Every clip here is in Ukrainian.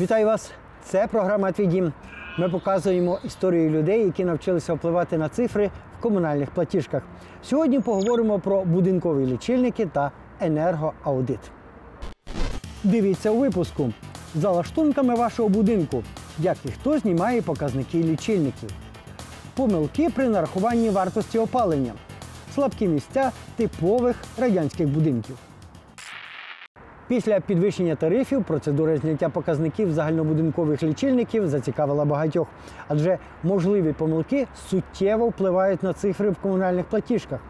Вітаю вас! Це програма Твій дім. Ми показуємо історію людей, які навчилися впливати на цифри в комунальних платіжках. Сьогодні поговоримо про будинкові лічильники та енергоаудит. Дивіться у випуску за лаштунками вашого будинку, як і хто знімає показники лічильників, помилки при нарахуванні вартості опалення, слабкі місця типових радянських будинків. Після підвищення тарифів процедура зняття показників загальнобудинкових лічильників зацікавила багатьох, адже можливі помилки суттєво впливають на цифри в комунальних платіжках.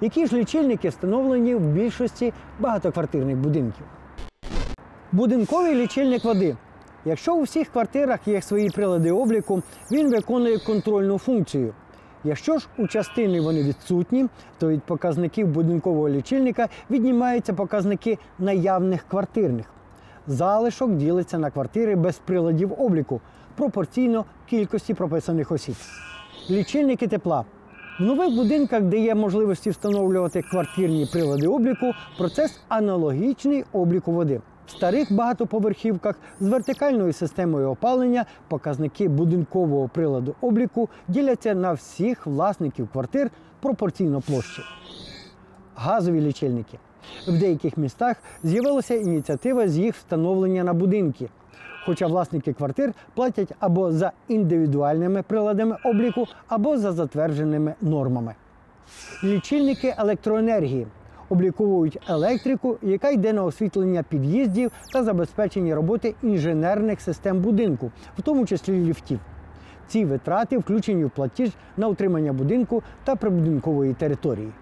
Які ж лічильники встановлені в більшості багатоквартирних будинків? Будинковий лічильник води. Якщо у всіх квартирах є свої прилади обліку, він виконує контрольну функцію. Якщо ж у частини вони відсутні, то від показників будинкового лічильника віднімаються показники наявних квартирних. Залишок ділиться на квартири без приладів обліку пропорційно кількості прописаних осіб. Лічильники тепла. В нових будинках, де є можливості встановлювати квартирні прилади обліку, процес аналогічний обліку води. В старих багатоповерхівках з вертикальною системою опалення показники будинкового приладу обліку діляться на всіх власників квартир пропорційно площі. Газові лічильники. В деяких містах з'явилася ініціатива з їх встановлення на будинки. Хоча власники квартир платять або за індивідуальними приладами обліку, або за затвердженими нормами. Лічильники електроенергії обліковують електрику, яка йде на освітлення під'їздів та забезпечення роботи інженерних систем будинку, в тому числі ліфтів. Ці витрати включені в платіж на утримання будинку та прибудинкової території.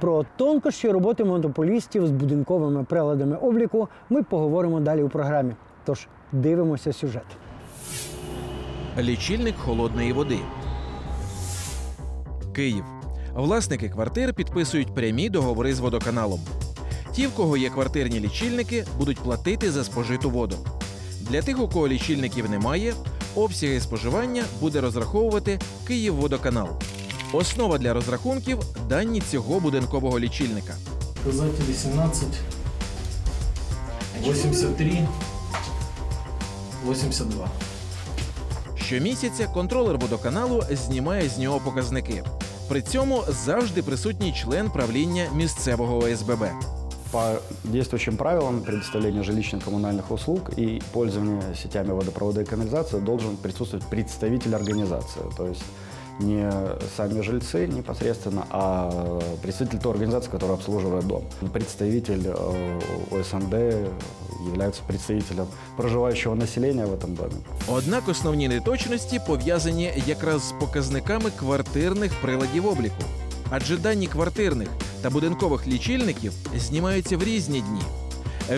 Про тонкощі роботи монополістів з будинковими приладами обліку ми поговоримо далі у програмі. Тож дивимося сюжет. Лічильник холодної води. Київ. Власники квартир підписують прямі договори з водоканалом. Ті, в кого є квартирні лічильники, будуть платити за спожиту воду. Для тих, у кого лічильників немає, обсяги споживання буде розраховувати Київводоканал. Основа для розрахунків дані цього будинкового лічильника. Показатели 17, 83, 82. Щомісяця контролер водоканалу знімає з нього показники. При цьому завжди присутній член правління місцевого ОСББ. По действующим правилам предоставления жилищно-коммунальных услуг и пользования сетями водопровода и канализации должен присутствовать представитель организации. То есть не сами жильцы непосредственно, а представитель той организации, которая обслуживает дом. Представитель э, ОСНД является представителем проживающего населения в этом доме. Однак основні неточності пов'язані якраз з показниками квартирних приладів обліку. Адже дані квартирних та будинкових лічильників знімаються в різні дні.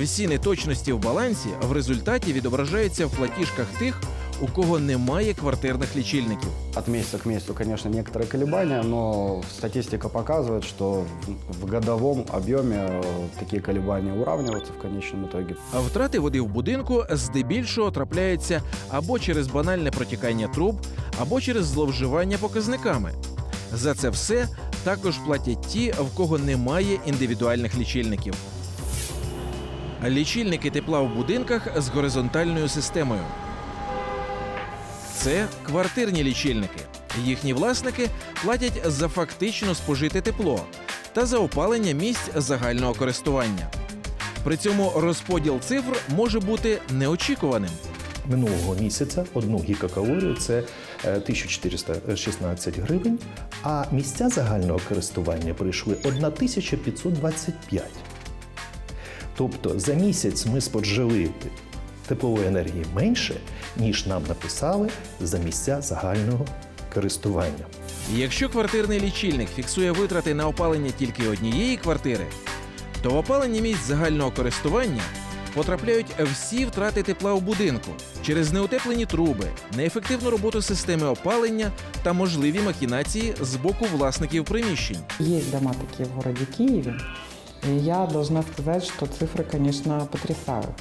Всі неточності в балансі в результаті відображаються в платіжках тих, у кого немає квартирних лічильників. От месяца к месяцу, конечно, некоторые колебания, но статистика показывает, что в- в годовом объеме э, такие колебания уравниваются в конечном итоге. А втрати води в будинку здебільшого трапляються або через банальне протікання труб, або через зловживання показниками. За це все також платять ті, в кого немає індивідуальних лічильників. Лічильники тепла в будинках з горизонтальною системою. Це квартирні лічильники. Їхні власники платять за фактично спожите тепло та за опалення місць загального користування. При цьому розподіл цифр може бути неочікуваним. минулого місяця одну гігакалорію це е, 1416 гривень, а місця загального користування прийшли 1525. Тобто за місяць ми спожили теплової енергії менше, ніж нам написали за місця загального користування. Якщо квартирний лічильник фіксує витрати на опалення тільки однієї квартири, то в опалення місць загального користування потрапляють всі втрати тепла у будинку через неутеплені труби, неефективну роботу системи опалення та можливі махінації з боку власників приміщень. Есть дома такие в городе Киеве. И я должна сказать, что цифры, конечно, потрясают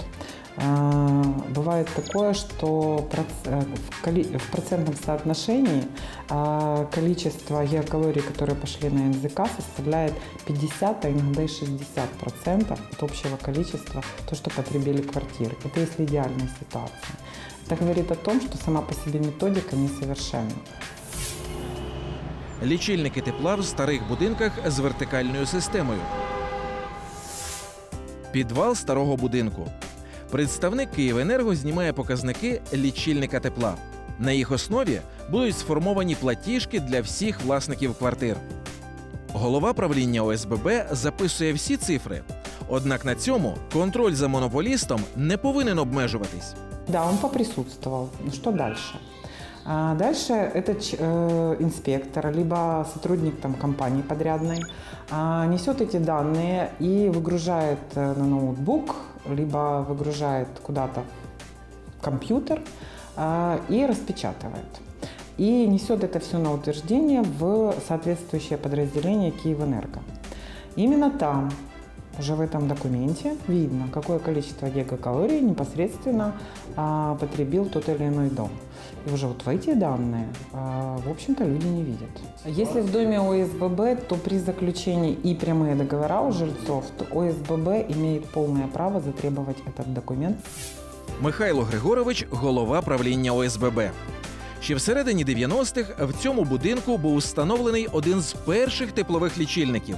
А, Бывает такое, что проц- э, в коли- в процентном соотношении а, количество геокалорий, которые пошли на НЗК, составляет 50, а иногда и 60 процентов от общего количества, то, что потребили квартиры. Это если идеальная ситуация. Это говорит о том, что сама по себе методика несовершенна. Лічильники тепла в старих будинках з вертикальною системою. Підвал старого будинку. Представник Київенерго знімає показники лічильника тепла. На їх основі будуть сформовані платіжки для всіх власників квартир. Голова правління ОСББ записує всі цифри. Однак на цьому контроль за монополістом не повинен обмежуватись. Да, он поприсутствовал. Ну что дальше? А дальше этот ч- э, инспектор, либо сотрудник там, компании подрядной а, несет эти данные и выгружает э, на ноутбук, либо выгружает куда-то в компьютер а, и распечатывает. И несет это все на утверждение в соответствующее подразделение Киевэнерго. Именно там уже в этом документе видно, какое количество гигакалорий непосредственно а, потребил тот или иной дом. И уже вот в эти данные, а, в общем-то, люди не видят. Если в доме ОСББ, то при заключении и прямые договора у жильцов, то ОСББ имеет полное право затребовать этот документ Михайло Григорович голова правління ОСББ. Ще всередині 90-х в цьому будинку був встановлений один з перших теплових лічильників.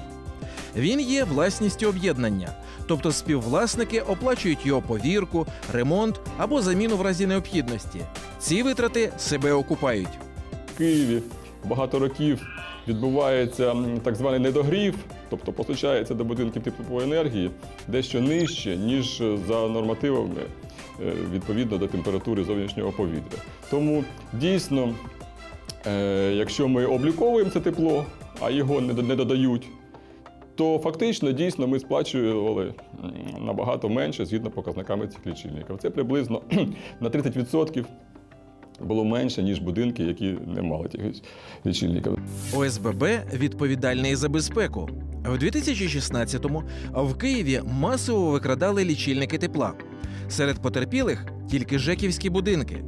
Він є власністю об'єднання, тобто співвласники оплачують його повірку, ремонт або заміну в разі необхідності. Ці витрати себе окупають. В Києві багато років відбувається так званий недогрів, тобто постачається до будинків теплової енергії дещо нижче, ніж за нормативами е, відповідно до температури зовнішнього повітря. Тому дійсно, е, якщо ми обліковуємо це тепло, а його не додають, то фактично дійсно ми сплачували набагато менше згідно показниками цих лічильників. Це приблизно на 30% було менше, ніж будинки, які не мали тих лічильників. ОСББ відповідальний за безпеку. В 2016-му в Києві масово викрадали лічильники тепла. Серед потерпілих тільки жеківські будинки.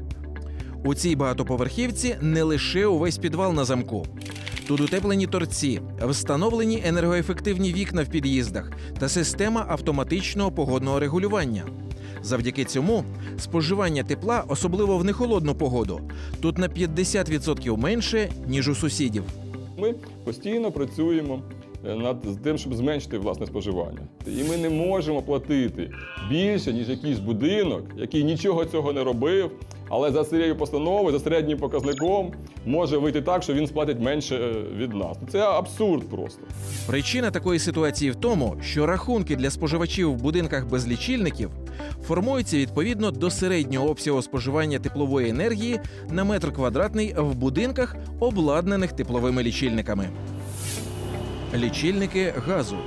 У цій багатоповерхівці не лише увесь підвал на замку. Тут утеплені торці, встановлені енергоефективні вікна в під'їздах та система автоматичного погодного регулювання. Завдяки цьому споживання тепла, особливо в нехолодну погоду, тут на 50% менше, ніж у сусідів. Ми постійно працюємо е, над тим, щоб зменшити власне споживання. І ми не можемо платити більше, ніж якийсь будинок, який нічого цього не робив, але за цією постановою, за середнім показником може вийти так, що він сплатить менше е, від нас. Це абсурд просто. Причина такої ситуації в тому, що рахунки для споживачів в будинках без лічильників формуються відповідно до середнього обсягу споживання теплової енергії на метр квадратний в будинках, обладнаних тепловими лічильниками. Лічильники газу.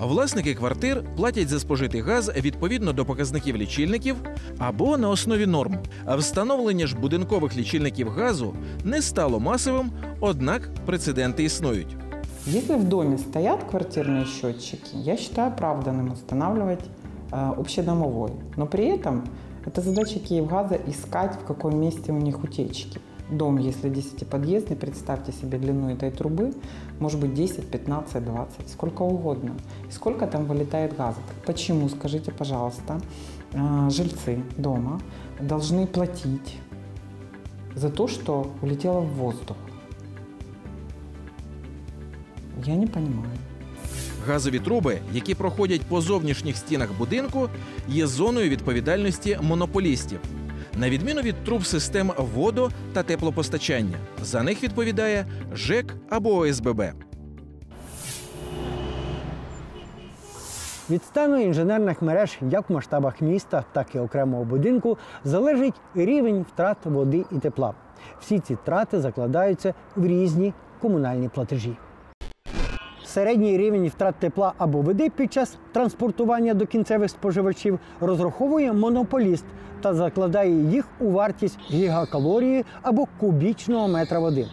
Власники квартир платять за спожитий газ відповідно до показників лічильників або на основі норм. А встановлення ж будинкових лічильників газу не стало масовим, однак прецеденти існують. Если в доме стоят квартирные счетчики, я считаю оправданным устанавливать э, общедомовой. Но при этом это задача Киевгаза искать, в каком месте у них утечки. Дом, если 10-подъездный, представьте себе длину этой трубы, может быть 10, 15, 20, сколько угодно. И сколько там вылетает газа. Почему, скажите, пожалуйста, э, жильцы дома должны платить за то, что улетело в воздух? Я не понимаю. Газові труби, які проходять по зовнішніх стінах будинку, є зоною відповідальності монополістів. На відміну від труб систем водо та теплопостачання, за них відповідає ЖЕК або ОСББ. Від стану інженерних мереж як в масштабах міста, так і окремого будинку залежить рівень втрат води і тепла. Всі ці трати закладаються в різні комунальні платежі. Середній рівень втрат тепла або води під час транспортування до кінцевих споживачів розраховує монополіст та закладає їх у вартість гігакалорії або кубічного метра води.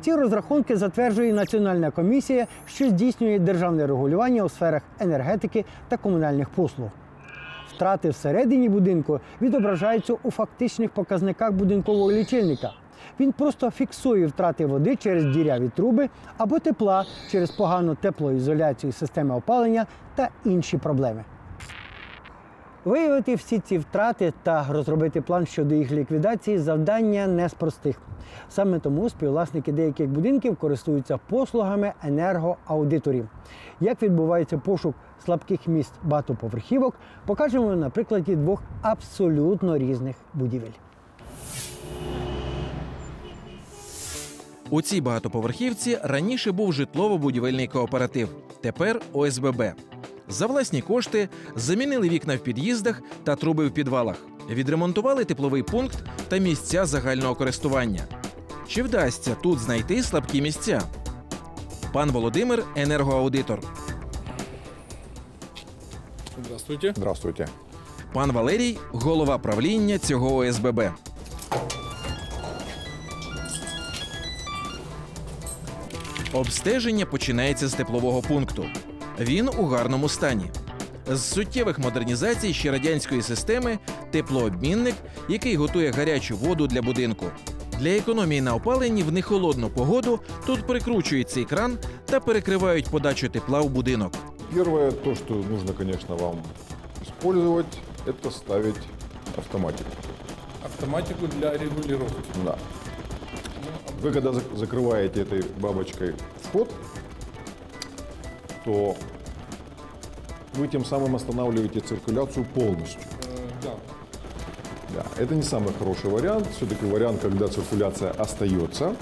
Ці розрахунки затверджує Національна комісія, що здійснює державне регулювання у сферах енергетики та комунальних послуг. Втрати всередині будинку відображаються у фактичних показниках будинкового лічильника. Він просто фіксує втрати води через діряві труби або тепла через погану теплоізоляцію системи опалення та інші проблеми. Виявити всі ці втрати та розробити план щодо їх ліквідації завдання не з простих. Саме тому співвласники деяких будинків користуються послугами енергоаудиторів. Як відбувається пошук слабких місць багатоповерхівок, покажемо на прикладі двох абсолютно різних будівель. У цій багатоповерхівці раніше був житлово-будівельний кооператив, тепер ОСББ. За власні кошти замінили вікна в під'їздах та труби в підвалах, відремонтували тепловий пункт та місця загального користування. Чи вдасться тут знайти слабкі місця? Пан Володимир енергоаудитор. Здравствуйте. Здравствуйте. Пан Валерій голова правління цього ОСББ. Обстеження починається з теплового пункту. Він у гарному стані. З суттєвих модернізацій ще радянської системи теплообмінник, який готує гарячу воду для будинку. Для економії на опаленні в нехолодну погоду тут прикручують цей кран та перекривають подачу тепла в будинок. Первое, то, что нужно, конечно, вам использовать, это ставить автоматику. Автоматику для регулировки. Да. Вы когда зак- закрываете этой бабочкой вход, то вы тем самым останавливаете циркуляцию полностью. Э, да. Да, это не самый хороший вариант. Все-таки вариант, когда циркуляция остается,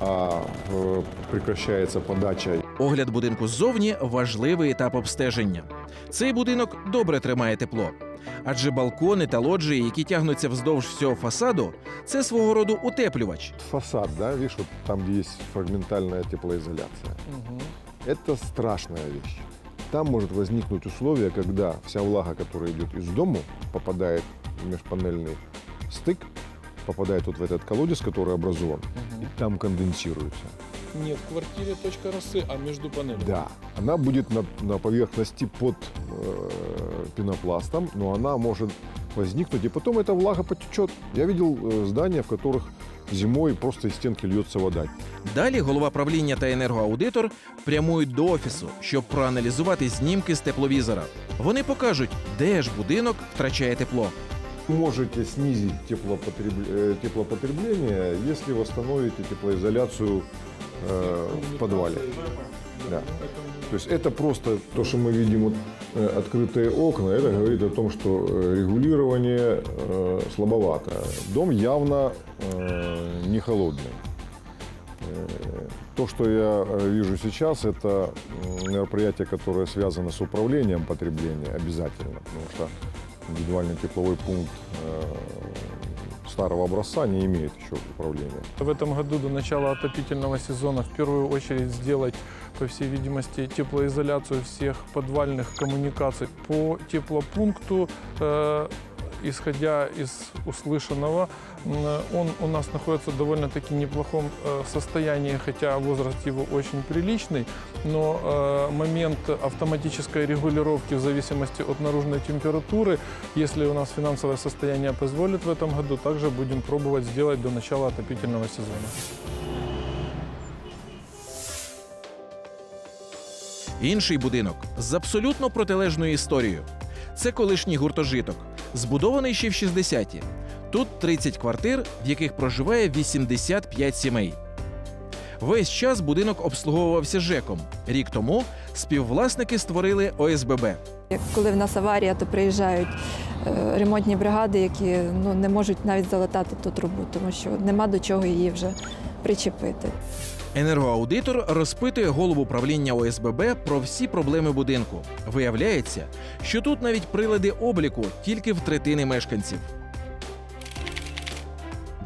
а э, прекращается подача Огляд будинку ззовні важливий етап обстеження. Цей будинок добре тримає тепло. Адже балкони та лоджії, які тягнуться вздовж всього фасаду, це свого роду утеплювач. фасад, да, видишь, вот там, где есть фрагментальная теплоизоляция. Это страшная вещь. Там может возникнуть условие, когда вся влага, которая идет из дому, попадает в межпанельный стык, попадает вот в этот колодец, который образован, и там конденсируется. Не в квартире точка росы, а между панелями. Да, она будет на, на поверхности под э, пенопластом, но она может возникнуть, и потом эта влага потечет. Я видел э, здания, в которых зимой просто из стенки льется вода. Далі голова правління та енергоаудитор прямують до офісу, щоб проаналізувати знімки з тепловізора. Вони покажуть, де ж будинок втрачає тепло. Можете снизить теплопотреб- э, теплопотребление, если восстановите теплоизоляцию э, в подвале. Да. То есть это просто то, что мы видим вот, э, открытые окна, это говорит о том, что э, регулирование э, слабовато. Дом явно э, не холодный. Э, То, что я вижу сейчас, это мероприятие, которое связано с управлением потребления обязательно, потому что индивидуальный тепловой пункт э, старого образца не имеет еще управления. В этом году до начала отопительного сезона в первую очередь сделать, по всей видимости, теплоизоляцию всех подвальных коммуникаций. По теплопункту, э, исходя из услышанного, м, он у нас находится в довольно-таки неплохом э, состоянии, хотя возраст его очень приличный, но э, момент автоматической регулировки в зависимости от наружной температуры, если у нас финансовое состояние позволит в этом году, также будем пробовать сделать до начала отопительного сезона. Інший будинок з абсолютно протилежною історією. Це колишній гуртожиток, збудований ще в 60-ті. Тут 30 квартир, в яких проживає 85 сімей. Весь час будинок обслуговувався ЖЕКом. Рік тому співвласники створили ОСББ. Коли в нас аварія, то приїжджають е, ремонтні бригади, які ну, не можуть навіть залатати ту трубу, тому що нема до чого її вже причепити. Енергоаудитор розпитує голову правління ОСББ про всі проблеми будинку. Виявляється, що тут навіть прилади обліку тільки в третини мешканців.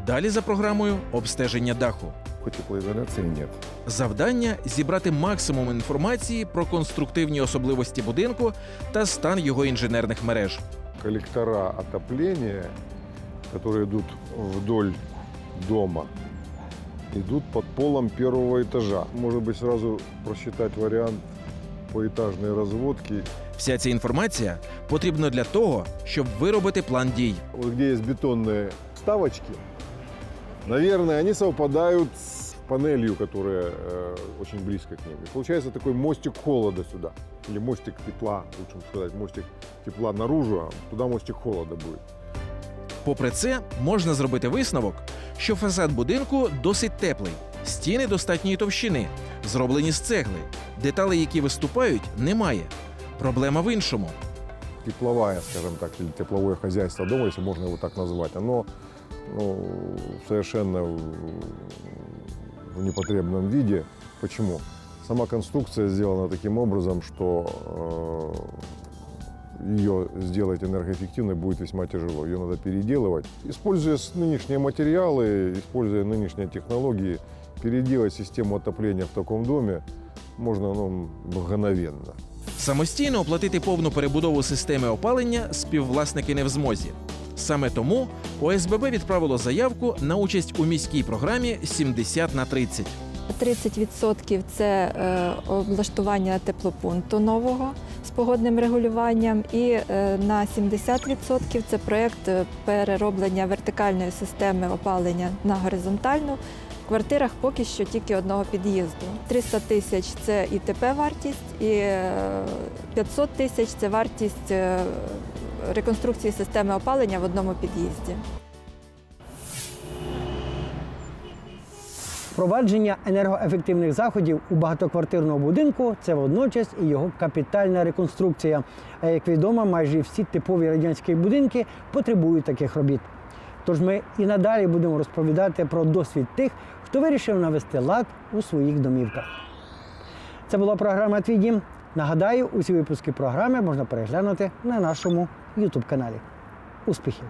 Далі за програмою обстеження даху. Хоть теплоизоляции нет. Завдання зібрати максимум інформації про конструктивні особливості будинку та стан його інженерних мереж. Коллектора отопления, которые идут вдоль дома, идут под полом первого этажа. Может быть, сразу просчитать вариант поэтажные разводки. Вся ця інформація потрібна для того, щоб виробити план дій. Вот где есть бетонные вставочки, наверное, они совпадают с панелью, которая э, очень близко к ним. И получается такой мостик холода сюда. Или мостик тепла, лучше сказать, мостик тепла наружу, а туда мостик холода будет. Попри це, можна зробити висновок, що фасад будинку досить теплий, стіни достатньої товщини, зроблені з цегли. Деталей, які виступають, немає. Проблема в іншому. тепловая, скажем так, или тепловое хозяйство дома, если можно его так назвать, оно ну, совершенно в, непотребном виде. Почему? Сама конструкция сделана таким образом, что э, ее сделать энергоэффективной будет весьма тяжело. Ее надо переделывать. Используя с- нынешние материалы, используя нынешние технологии, переделать систему отопления в таком доме можно ну, мгновенно. Самостійно оплатити повну перебудову системи опалення співвласники не в змозі. Саме тому ОСББ відправило заявку на участь у міській програмі 70 на 30. 30% це е, облаштування теплопункту нового з погодним регулюванням, і е, на 70% це проєкт е, перероблення вертикальної системи опалення на горизонтальну. В квартирах поки що тільки одного під'їзду. 300 тисяч це ІТП вартість, і е, 500 тисяч це вартість е, реконструкції системи опалення в одному під'їзді. Впровадження енергоефективних заходів у багатоквартирному будинку це водночас і його капітальна реконструкція. А як відомо, майже всі типові радянські будинки потребують таких робіт. Тож ми і надалі будемо розповідати про досвід тих, хто вирішив навести лад у своїх домівках. Це була програма Твій. Нагадаю, усі випуски програми можна переглянути на нашому YouTube каналі. Успіхів!